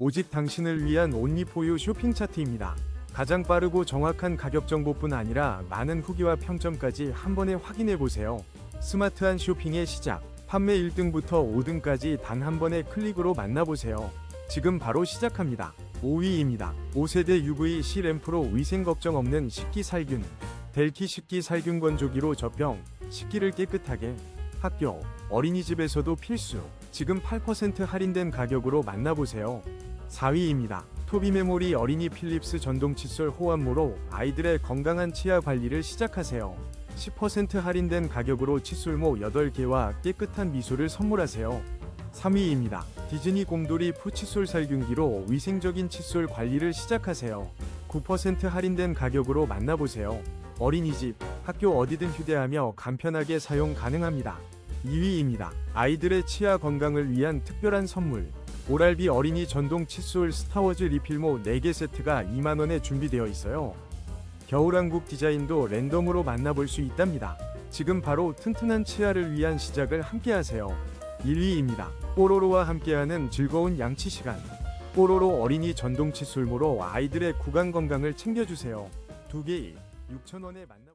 오직 당신을 위한 온리포유 쇼핑 차트입니다. 가장 빠르고 정확한 가격 정보뿐 아니라 많은 후기와 평점까지 한 번에 확인해 보세요. 스마트한 쇼핑의 시작. 판매 1등부터 5등까지 단 한 번의 클릭으로 만나보세요. 지금 바로 시작합니다. 5위입니다. 5세대 UVC 램프로 위생 걱정 없는 식기 살균. 델키 식기 살균 건조기로 젖병, 식기를 깨끗하게. 학교, 어린이집에서도 필수. 지금 8% 할인된 가격으로 만나보세요. 4위입니다. 토비메모리 어린이 필립스 전동 칫솔 호환모로 아이들의 건강한 치아 관리를 시작하세요. 10% 할인된 가격으로 칫솔모 8개와 깨끗한 미소를 선물하세요. 3위입니다. 디즈니 곰돌이 푸칫솔 살균기로 위생적인 칫솔 관리를 시작하세요. 9% 할인된 가격으로 만나보세요. 어린이집, 학교 어디든 휴대하며 간편하게 사용 가능합니다. 2위입니다. 아이들의 치아 건강을 위한 특별한 선물. 오랄비 어린이 전동 칫솔 스타워즈 리필모 4개 세트가 2만원에 준비되어 있어요. 겨울왕국 디자인도 랜덤으로 만나볼 수 있답니다. 지금 바로 튼튼한 치아를 위한 시작을 함께하세요. 1위입니다. 뽀로로와 함께하는 즐거운 양치 시간. 뽀로로 어린이 전동 칫솔모로 아이들의 구강 건강을 챙겨주세요. 두 개에 6,000원에 만나